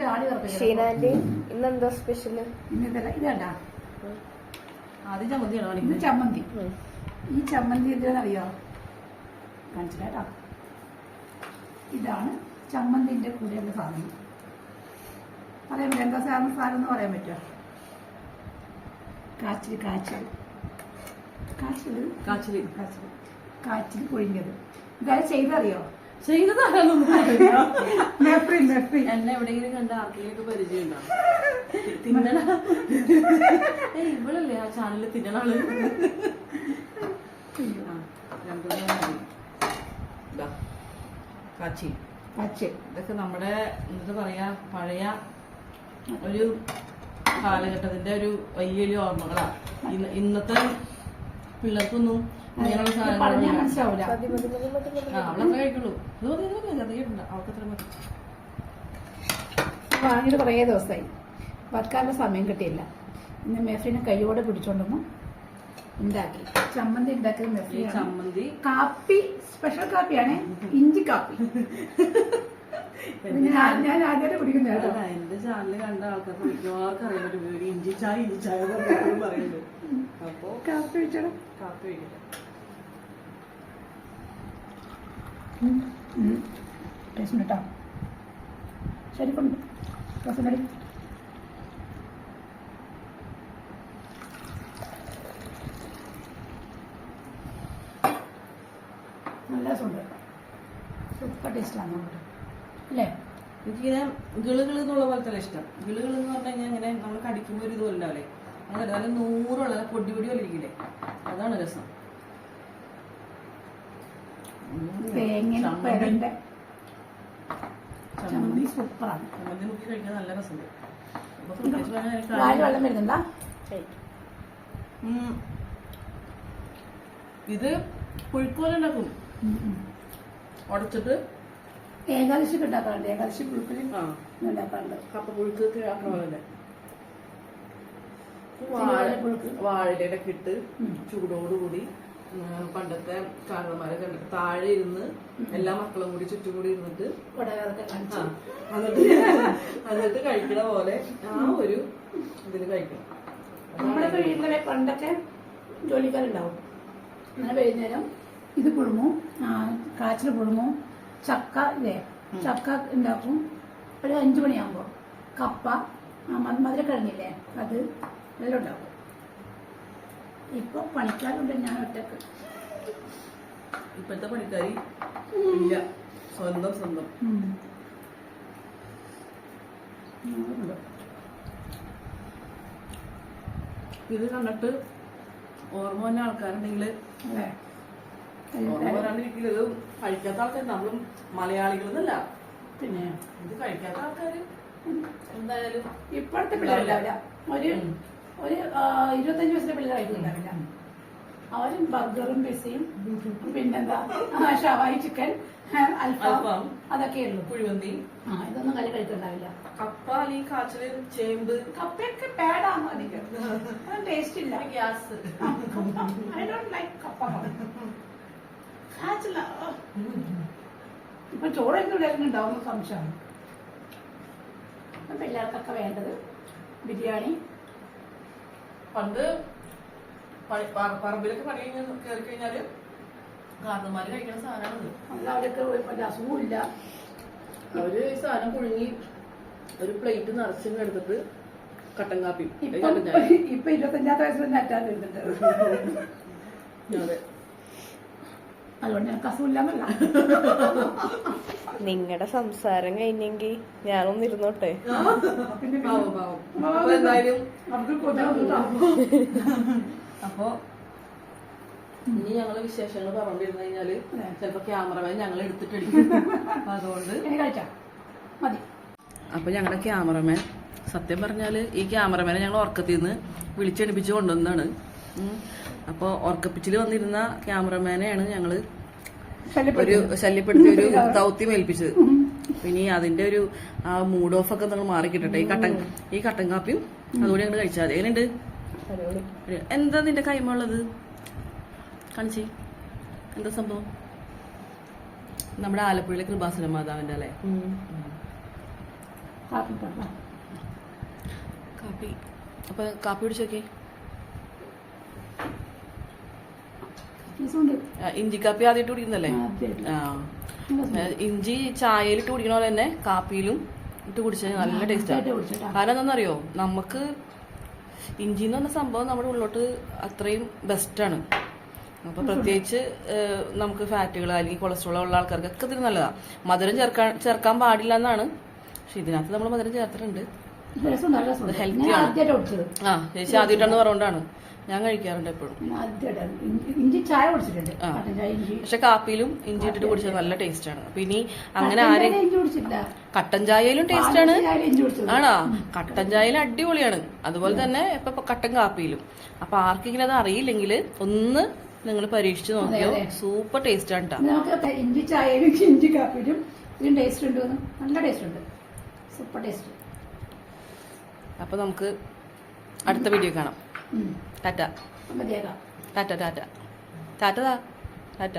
ഒരു ആടി കറപ്പിക്കണം ഷീനാന്റി ഇന്നെന്താ സ്പെഷ്യൽ? ഇന്നത്തെ ഇതണ്ട ചമ്മന്തിയാണോ ഇത് ചമ്മന്തി. ഈ ചമ്മന്തി എന്തിനാണെന്നറിയോ? കാണിച്ചില്ല ഇതാണ് ചമ്മന്തിന്റെ കൂടെയുള്ള സാധനം. പറയാൻ പറ്റും എന്താ സാധനം സാധനം എന്ന് പറയാൻ പറ്റുമോ? കാച്ചിൽ കാച്ചിൽ കാച്ചിൽ കാച്ചിൽ കാച്ചിൽ കാച്ചിൽ പൊഴിഞ്ഞത് ഇതായത് ചെയ്തറിയോ? എന്നെ എവിടെയെങ്കിലും കണ്ട ആർക്കെങ്കിലും പരിചയം ഉണ്ടോ തിന്നണ ഇവളല്ലേ ആ ചാനലിൽ തിന്നണ ആൾ കാച്ചി. കാച്ചി. ഇതൊക്കെ നമ്മുടെ എന്താ പറയാ പഴയ ഒരു കാലഘട്ടത്തിന്റെ ഒരു വലിയൊരു ഓർമ്മകളാ. ഇന്ന- ഇന്നത്തെ പിള്ളേർക്കൊന്നും അങ്ങനെയുള്ള സാധനങ്ങൾ മനസ്സിലാവില്ല അവളത്ര കഴിക്കുള്ളൂ. ഇത് മതി ഇത് മതി അധികം അവൾക്ക് മതി. വാങ്ങിയിട്ട് കുറേ ദിവസമായി വറുക്കാനുള്ള സമയം കിട്ടിയില്ല. ഇന്ന് മെഫ്രീനെ കൈയോടെ പിടിച്ചോണ്ടൊന്ന് ഉണ്ടാക്കി. ചമ്മന്തി ഉണ്ടാക്കിയത് മെഫ്രി ചമ്മന്തി. കാപ്പി സ്പെഷ്യൽ കാപ്പിയാണ്. ഇഞ്ചി കാപ്പി. ഞാൻ ഞാൻ ആദ്യമായിട്ട് അല്ല, എന്റെ ചാനൽ കണ്ട ആൾക്കാർക്ക് മിക്കവാർക്കും അറിയാൻ പറ്റും. ഇഞ്ചി ചായ ഇഞ്ചി ചായ പറയുന്നത് അപ്പൊ കാപ്പി വെച്ചോളൂ കാപ്പി ടേസ്റ്റ് കേട്ടോ ശരി കൊണ്ട് നല്ല രസമുണ്ട്. സൂപ്പർ ടേസ്റ്റിലാണ് നമ്മുടെ അല്ലേ? എനിക്കിങ്ങനെ ഗിളുകൾ എന്നുള്ള പോലത്തെ ഇഷ്ടം. ഗിളുകൾ എന്ന് പറഞ്ഞു കഴിഞ്ഞാൽ ഇങ്ങനെ നമ്മൾ കടിക്കുമ്പോൾ ഒരു ഇതുപോലെ ഉണ്ടാവില്ലേ? അങ്ങനെ നല്ല നൂറുള്ള പൊടി പൊടി പോലെ ഇരിക്കില്ലേ? അതാണ് രസം. ചമ്മന്തി. സൂപ്പറാണ്. ചമ്മന്തി മുക്കി കഴിക്കാൻ നല്ല രസമുണ്ട്. വെള്ളം വരുന്നുണ്ടാ. ഇത് പുഴുക്കോല ഉണ്ടാക്കും. ഉടച്ചിട്ട് ഏകാദശി ഉണ്ടാക്കാറുണ്ട്. ഏകാദശി പുഴുക്കലും ആ. ഉണ്ടാക്കാറുണ്ട്. കപ്പ പുഴുക്കൊക്കെ ആക്കണ പോലെ. വാഴയുടെ കിട്ട് ഇട്ട് കൂടി ചൂടോടുകൂടി പണ്ടത്തെ കാരണന്മാരെ കണ്ടിട്ട് താഴെ ഇരുന്ന് എല്ലാ മക്കളും കൂടി ചുറ്റും കൂടി ഇരുന്നിട്ട് എന്നിട്ട് എന്നിട്ട് കഴിക്കണ പോലെ ആ ഒരു ഇതിൽ കഴിക്കണം. നമ്മുടെ വീട്ടിലെ പണ്ടൊക്കെ ജോലിക്കാരുണ്ടാവും. അങ്ങനെ വൈകുന്നേരം ഇത് പുഴുമോ കാച്ചിൽ പുഴുങ്ങും ചക്ക ഇല്ലേ ചക്ക ഉണ്ടാക്കും. ഒരു അഞ്ചു മണിയാകുമ്പോൾ കപ്പ മധുരക്കിഴങ്ങില്ലേ അത് എല്ലാം ഉണ്ടാക്കും ഇപ്പൊ പണിക്കാരുണ്ട് ഞാൻ ഒറ്റയ്ക്ക്. ഇപ്പോഴത്തെ പണിക്കാരി ഇല്ല. സ്വന്തം സ്വന്തം. ഇത് കണ്ടിട്ട് ഓർമ്മ വന്ന ആൾക്കാരുണ്ടെങ്കിൽ ഓർമ്മ വരാണ്ടിരിക്കില്ല. ഇത് കഴിക്കാത്ത ആൾക്കാർ നമ്മളും മലയാളികൾ എന്നല്ല പിന്നെ? ഇത് കഴിക്കാത്ത ആൾക്കാര് എന്തായാലും ഇപ്പോഴത്തെ പിള്ളേരില്ല. ഒരു. ഒരു ഇരുപത്തഞ്ച് വയസ്സിലെ പിള്ളേരായിട്ടുണ്ടാവില്ല അവരും ബർഗറും പിസയും പിന്നെന്താ ആ, ഷവായി ചിക്കൻ അൽഫാം. അതൊക്കെ ഉള്ളൂ. കുഴിമന്തി. ആ ഇതൊന്നും കളി കഴിക്കുന്നുണ്ടാവില്ല കപ്പ അല്ലെങ്കിൽ കാച്ചിൽ ചേമ്പ്? കപ്പയൊക്കെ പേടാണ് അധികം. ടേസ്റ്റ് ഇല്ല. ഗ്യാസ്. ഐ ഡോണ്ട് ലൈക്ക് കപ്പ. കാച്ചില്ല ഇപ്പൊ ചോറ് ഇവിടെ ഉണ്ടാവുന്ന സംശയമാണ്. പിള്ളേർക്കൊക്കെ വേണ്ടത് ബിരിയാണി പണ്ട് പണി- പറമ്പിലൊക്കെ പണി കഴിഞ്ഞ് കയറി കഴിഞ്ഞാൽ കാരണന്മാര് കഴിക്കണ സാധനമാണ് അവരൊക്കെ അസുഖമില്ല അവർ ഈ സാധനം പുഴുങ്ങി ഒരു പ്ലേറ്റ് നിറച്ചും എടുത്തിട്ട് കട്ടൻ കാപ്പി. ഇപ്പൊ ഇരുപത്തഞ്ചാമത്തെ വയസ്സിൽ വരുന്നുണ്ട് അതെ. അതുകൊണ്ട് ഞാൻ അസുഖമില്ലാന്നല്ല. നിങ്ങളുടെ സംസാരം കഴിഞ്ഞെങ്കിൽ ഞാനൊന്ന് ഇരുന്നോട്ടെ? അപ്പോ ഇനി ഞങ്ങൾ വിശേഷങ്ങൾ പറഞ്ഞിരുന്നു കഴിഞ്ഞാൽ. ചിലപ്പോ ക്യാമറമാൻ ഞങ്ങൾ എടുത്തിട്ടുണ്ട് അപ്പൊ അതുകൊണ്ട് മതി. അപ്പൊ ഞങ്ങളുടെ ക്യാമറമാൻ സത്യം പറഞ്ഞാൽ ഈ ക്യാമറമാനെ ഞങ്ങൾ ഉറക്കത്തിൽ നിന്ന് വിളിച്ചെടുപ്പിച്ച് കൊണ്ടുവന്നതാണ്. അപ്പോൾ അപ്പൊ ഉറക്കപ്പിച്ചിൽ വന്നിരുന്ന ക്യാമറമാനെയാണ് ഞങ്ങൾ ഒരു ശല്യപ്പെടുത്തി ഒരു ദൗത്യം ഏൽപ്പിച്ചത് പിന്നെ അതിന്റെ ഒരു ആ മൂഡ് ഓഫ് ഒക്കെ നിങ്ങൾ മാറി കിട്ടട്ടെ ഈ കട്ടൻ ഈ കട്ടൻ കാപ്പിയും അതുകൂടി ഞങ്ങൾ കഴിച്ചാൽ മതി. എങ്ങനെയുണ്ട്? എന്താ നിന്റെ കൈമ ഉള്ളത്? കാണിച്ചേ. എന്താ സംഭവം? നമ്മുടെ ആലപ്പുഴയിലെ കൃപാസന മാതാവിന്റെ അല്ലേ? കാപ്പി കാപ്പി. അപ്പൊ കാപ്പി കുടിച്ച് നോക്കി രസമുണ്ട്. ഇഞ്ചി കാപ്പി ആദ്യമായിട്ട് കുടിക്കുന്നല്ലേ? ആ, ഇഞ്ചി ചായയിൽ ഇട്ട് കുടിക്കണ പോലെ തന്നെ കാപ്പിയിലും ഇട്ട് കുടിച്ചാൽ നല്ല ടേസ്റ്റാണ് കാരണം എന്താണെന്നറിയോ? നമുക്ക് ഇഞ്ചി എന്ന് പറഞ്ഞ സംഭവം നമ്മുടെ ഉള്ളോട്ട് അത്രയും ബെസ്റ്റാണ് അപ്പൊ പ്രത്യേകിച്ച് നമുക്ക് ഫാറ്റുകൾ അല്ലെങ്കിൽ കൊളസ്ട്രോൾ ഉള്ള ആൾക്കാർക്കൊക്കെ ഇതിന് നല്ലതാണ് മധുരം ചേർക്കാൻ ചേർക്കാൻ പാടില്ല എന്നാണ് പക്ഷെ ഇതിനകത്ത് നമ്മൾ മധുരം ചേർത്തിട്ടുണ്ട്. ആണ്. കുടിച്ചത്. ആ ചേച്ചി ആദ്യമായിട്ടാണ് പറഞ്ഞുകൊണ്ടാണ് ഞാൻ കഴിക്കാറുണ്ട് എപ്പോഴും. ഇഞ്ചി- ചായ കുടിച്ചിട്ടുണ്ട്. പക്ഷെ കാപ്പിയിലും ഇഞ്ചി ഇട്ടിട്ട് കുടിച്ചത് നല്ല ടേസ്റ്റ് ആണ്. അപ്പൊ ഇനി അങ്ങനെ ആരും കട്ടൻ ചായയിലും ടേസ്റ്റ് ആണ്. ആണോ? കട്ടൻ ചായയിൽ അടിപൊളിയാണ്. അതുപോലെ തന്നെ ഇപ്പൊ കട്ടൻ കാപ്പിയിലും. അപ്പൊ ആർക്കെങ്കിലും അത് അറിയില്ലെങ്കിൽ ഒന്ന് നിങ്ങൾ പരീക്ഷിച്ച് നോക്കിയോ. സൂപ്പർ ടേസ്റ്റ് ആണ് കേട്ടോ നമുക്ക് ഇഞ്ചി ചായയിലും ഇഞ്ചി കാപ്പിയിലും ഇതിന് ടേസ്റ്റ് ഉണ്ട് നല്ല ടേസ്റ്റ് ഉണ്ട്. സൂപ്പർ ടേസ്റ്റ് അപ്പൊ നമുക്ക് അടുത്ത വീഡിയോ കാണാം. ടാറ്റ മതിയാക്കാം ടാറ്റ ടാറ്റ ടാറ്റ ടാറ്റ